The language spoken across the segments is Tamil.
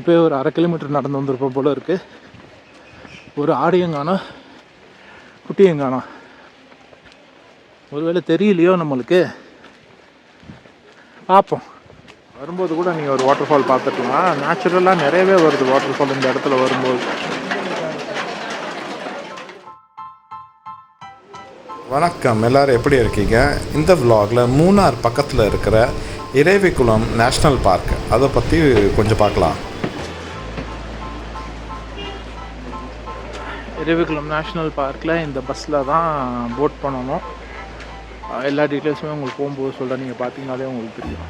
இப்போ ஒரு அரை கிலோமீட்டர் நடந்து வந்திருப்போம் போல இருக்குது ஒரு ஆடையும் காணோம் குட்டியும் காணோம் ஒருவேளை தெரியலையோ நம்மளுக்கு. பார்ப்போம் வரும்போது கூட நீங்கள் ஒரு வாட்டர் ஃபால் பார்த்துக்கலாம் நேச்சுரலாக நிறையவே வருது வாட்டர் ஃபால் இந்த இடத்துல வரும்போது. வணக்கம். எல்லாரும் எப்படி இருக்கீங்க? இந்த விலாகில் மூணார் பக்கத்தில் இருக்கிற இறைவிக்குளம் நேஷ்னல் பார்க். அதை பற்றி கொஞ்சம் பார்க்கலாம். இரவிக்குளம் நேஷ்னல் பார்க்கில் இந்த பஸ்ஸில் தான் போட் பண்ணணும். எல்லா டீட்டெயில்ஸுமே உங்களுக்கு போகும்போது சொல்கிறேன் நீங்கள் பார்த்தீங்கனாலே உங்களுக்கு தெரியும்.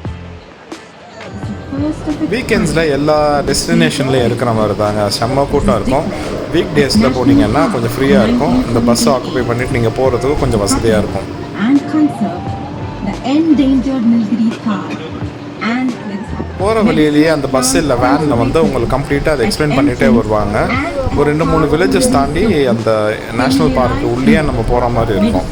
வீக்கெண்ட்ஸில் எல்லா டெஸ்டினேஷன்லேயும் இருக்கிற மாதிரி தாங்க. செம்ம கூட்டம் இருக்கும். வீக் டேஸில் போனீங்கன்னா கொஞ்சம் ஃப்ரீயாக இருக்கும். இந்த பஸ்ஸை ஆக்குபை பண்ணிட்டு நீங்கள் போகிறதுக்கு கொஞ்சம் வசதியாக இருக்கும். போகிற வழியிலேயே அந்த பஸ் இல்லை வேனில் வந்து உங்களுக்கு கம்ப்ளீட்டாக அதை எக்ஸ்பிளைன் பண்ணிகிட்டே வருவாங்க. ஒரு ரெண்டு மூணு வில்லேஜஸ் தாண்டி அந்த நேஷ்னல் பார்க் உள்ளேயே நம்ம போகிற மாதிரி இருக்கும்.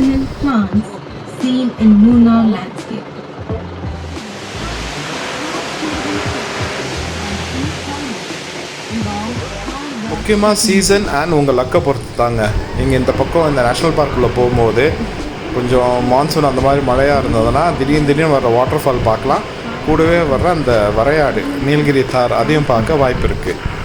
முக்கியமாக சீசன் அண்ட் உங்கள் லக்கை பொறுத்து தாங்க நீங்கள் இந்த பக்கம் இந்த நேஷ்னல் பார்க்குள்ளே போகும்போது கொஞ்சம் மான்சூன் அந்த மாதிரி மழையாக இருந்ததுன்னா திடீர்னு திடீர்னு வர வாட்டர் ஃபால் பார்க்கலாம். கூடவே வர்ற அந்த வரையாடு நீலகிரி தார் அதையும் பார்க்க வாய்ப்பு இருக்குது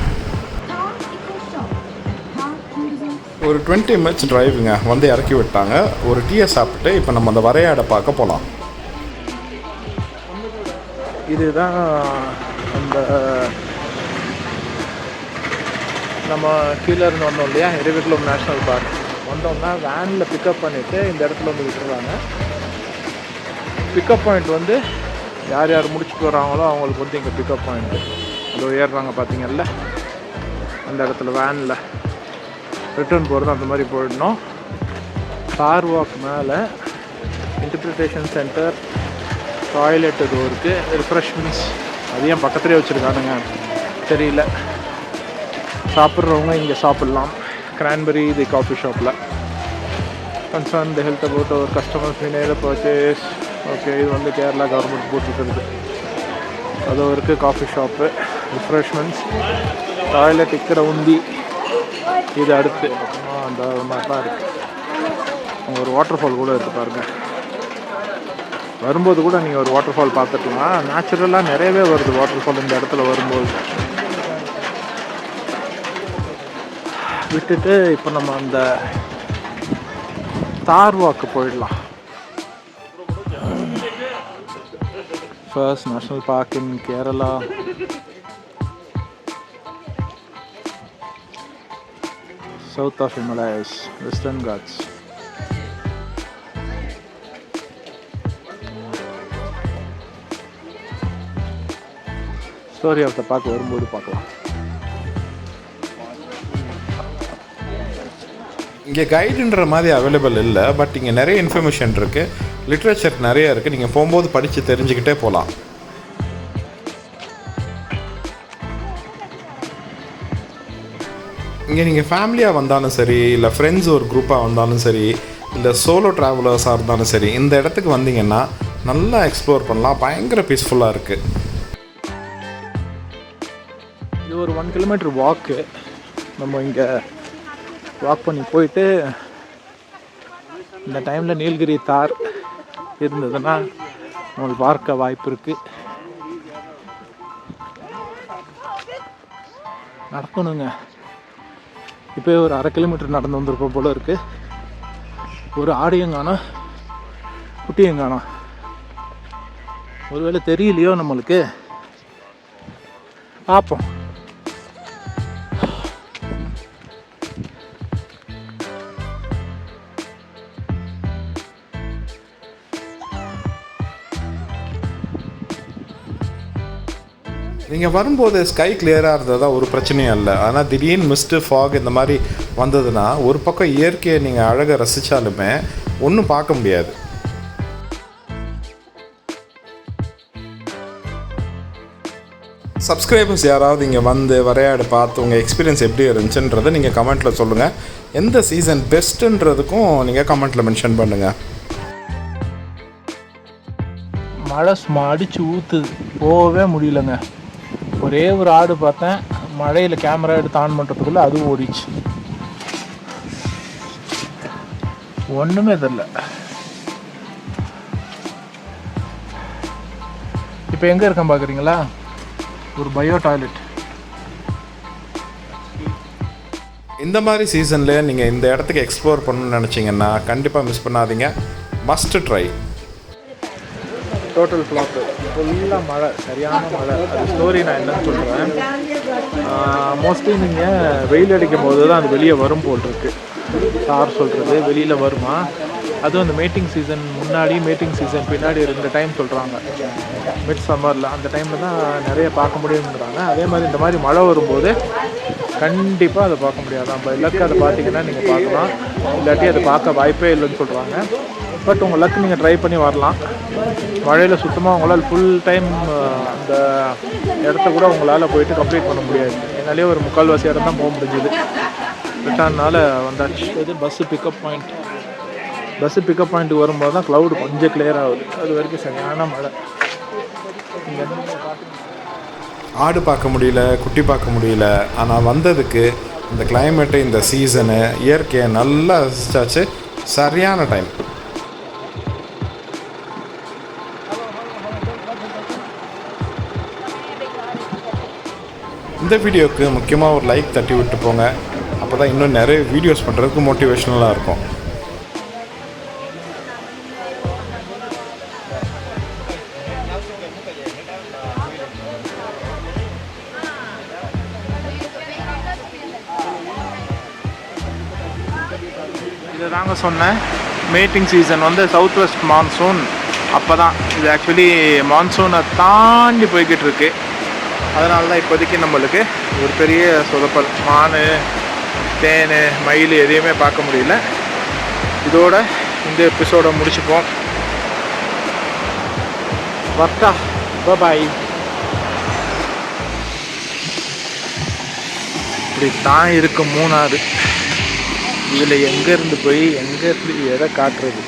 ஒரு டுவெண்ட்டி மினிட்ஸ் டிரைவுங்க வந்து இறக்கி விட்டாங்க. ஒரு டீயை சாப்பிட்டு இப்போ நம்ம அந்த வரையாடை பார்க்க போகலாம் இதுதான் அந்த நம்ம கீழே இருந்து வந்தோம் இல்லையா? இரவிக்குளம் நேஷ்னல் பார்க் வந்தோம்னா வேனில் பிக்கப் பண்ணிவிட்டு இந்த இடத்துல வந்து விட்டுருவாங்க. பிக்கப் பாயிண்ட் வந்து யார் யார் முடிச்சுட்டு வராங்களோ அவங்களுக்கு வந்து இங்கே பிக்கப் பாயிண்ட்டு அதோ ஏறுறாங்க பார்த்தீங்கல்ல? அந்த இடத்துல வேனில் ரிட்டர்ன் போகிறது அந்த மாதிரி போயிடணும். கார் வாக் மேலே இன்டர்பிரிட்டேஷன் சென்டர் டாய்லெட் இது இருக்குது ரிஃப்ரெஷ்மெண்ட்ஸ் அதையும் பக்கத்துலேயே வச்சுருக்கானுங்க? தெரியல. சாப்பிட்றவங்க இங்கே சாப்பிட்லாம். கிரான்பெரி தி காஃபி ஷாப்பில் concern the health about our customers நேர பர்ச்சேஸ் ஓகே இது வந்து கேரளா கவர்மெண்ட் போட்டுருக்குது அதுவும் இருக்குது காஃபி ஷாப்பு ரிஃப்ரெஷ்மெண்ட்ஸ் டாய்லெட் இக்கிற உந்தி. இது அடுத்து. அந்த மாதிரி தான் இருக்குது ஒரு வாட்டர் ஃபால் கூட இருக்குது பாருங்கள் வரும்போது கூட நீங்கள் ஒரு வாட்டர் ஃபால் பார்த்துக்கலாம் நேச்சுரலாக நிறையவே வருது வாட்டர் ஃபால் இந்த இடத்துல வரும்போது. விட்டுட்டு இப்போ நம்ம அந்த தார் வாக்கு போயிடலாம். First national park in Kerala south of Himalayas Western Ghats story of the park வரும்போது பார்க்கலாம். இங்கே கைடுன்ற மாதிரி அவைலபிள் இல்லை பட் இங்கே நிறைய இன்ஃபர்மேஷன் இருக்குது லிட்ரேச்சர் நிறைய இருக்குது நீங்கள் போகும்போது படித்து தெரிஞ்சுக்கிட்டே போகலாம் இங்கே நீங்கள் ஃபேமிலியாக வந்தாலும் சரி இல்லை ஃப்ரெண்ட்ஸ் ஒரு குரூப்பாக வந்தாலும் சரி இல்லை சோலோ ட்ராவலர்ஸாக இருந்தாலும் சரி இந்த இடத்துக்கு வந்தீங்கன்னா நல்லா எக்ஸ்ப்ளோர் பண்ணலாம். பயங்கர பீஸ்ஃபுல்லாக இருக்குது இது ஒரு ஒன் கிலோமீட்டர் வாக்கு நம்ம இங்கே வாக் பண்ணி போயிட்டு இந்த டைமில் நீலகிரி தார் இருந்ததுன்னா நம்மளுக்கு பார்க்க வாய்ப்பு இருக்குது நடக்கணுங்க. இப்போ ஒரு அரை கிலோமீட்டர் நடந்து வந்திருப்போம் போல இருக்குது ஒரு ஆடையும் காணோம் ஒருவேளை தெரியலையோ நம்மளுக்கு? பார்ப்போம். நீங்கள் வரும்போது ஸ்கை கிளியராக இருந்ததா ஒரு பிரச்சனையும் இல்லை. ஆனால் திடீர்னு மிஸ்ட்டு ஃபாக் இந்த மாதிரி வந்ததுன்னா ஒரு பக்கம் இயற்கையை நீங்கள் அழகை ரசித்தாலுமே ஒன்றும் பார்க்க முடியாது. சப்ஸ்கிரைபர்ஸ் யாராவது இங்கே வந்து விளையாடு பார்த்து உங்கள் எக்ஸ்பீரியன்ஸ் எப்படி இருந்துச்சுன்றதை நீங்கள் கமெண்ட்டில் சொல்லுங்கள் எந்த சீசன் பெஸ்ட்டுன்றதுக்கும் நீங்கள் கமெண்ட்டில் மென்ஷன் பண்ணுங்கள் மழை சும்மா அடித்து ஊற்றுது போகவே முடியலங்க. ஒரே ஒரு ஆடு பார்த்தேன். மழையில் கேமரா எடுத்து ஆன் பண்ணுறதுக்குள்ளே அதுவும் ஓடிச்சு ஒன்றுமே தெரில இப்போ எங்கே இருக்கேன் பார்க்குறீங்களா ஒரு பயோ டாய்லெட் இந்த மாதிரி சீசனில் நீங்கள் இந்த இடத்துக்கு எக்ஸ்ப்ளோர் பண்ணணும்னு நினச்சிங்கன்னா கண்டிப்பாக மிஸ் பண்ணாதீங்க. மஸ்ட் ட்ரை டோட்டல் ஃப்ளாப்பு ஃபுல்லாக மழை சரியான மழை. அது ஸ்டோரி நான் என்னன்னு சொல்கிறேன் மோஸ்ட்லி நீங்கள் வெயில் அடிக்கும் போது தான் அது வெளியே வரும் போல் இருக்கு சார் சொல்கிறது வெளியில் வருமா? அதுவும் அந்த மீட்டிங் சீசன் முன்னாடி மீட்டிங் சீசன் பின்னாடி ரெண்டு டைம் சொல்கிறாங்க மிட் சம்மரில் அந்த டைமில் தான் நிறைய பார்க்க முடியுங்கிறாங்க அதே மாதிரி இந்த மாதிரி மழை வரும்போது கண்டிப்பாக அதை பார்க்க முடியாது. நம்ம லக்கு அதை பார்த்தீங்கன்னா நீங்கள் பார்க்கலாம். இல்லாட்டி அதை பார்க்க வாய்ப்பே இல்லைன்னு சொல்கிறாங்க பட் உங்கள் லக்கு நீங்கள் ட்ரை பண்ணி வரலாம். மழையில் சுத்தமாக உங்களால் ஃபுல் டைம் அந்த இடத்த கூட உங்களால் போயிட்டு கம்ப்ளீட் பண்ண முடியாது. என்னாலே ஒரு முக்கால்வாசி இடம் தான் போக முடிஞ்சுது. ரிட்டர்னால வந்தாச்சு. இது bus pickup point bus pickup பாயிண்ட்டுக்கு வரும்போது தான் க்ளவுடு கொஞ்சம் clear ஆகுது. அது வரைக்கும் சரியான மழை. இங்கே ஆடு பார்க்க முடியல குட்டி பார்க்க முடியல. ஆனால் வந்ததுக்கு இந்த கிளைமேட்டு இந்த சீசனு இயற்கையை நல்லா ரசிச்சாச்சு. சரியான டைம் இந்த வீடியோவுக்கு முக்கியமாக ஒரு லைக் தட்டி விட்டு போங்க. அப்போ தான் இன்னும் நிறைய வீடியோஸ் பண்ணுறதுக்கு மோட்டிவேஷ்னலாக இருக்கும். இது தாங்க சொன்னேன். மேட்டிங் சீசன் வந்து சவுத் வெஸ்ட் மான்சூன் அப்போ தான் இது ஆக்சுவலி மான்சூனை தாண்டி போய்கிட்டு இருக்கு. அதனால தான் இப்போதைக்கு நம்மளுக்கு ஒரு பெரிய சொதப்பல். மான் தேன் மயில் எதையுமே பார்க்க முடியல. இதோட இந்த எபிசோடை முடிச்சுப்போம். வர்த்தா. பாய் இப்படி தான் இருக்கு மூணாறு இதில் எங்கேருந்து போய் எங்கே எதை காட்டுறது?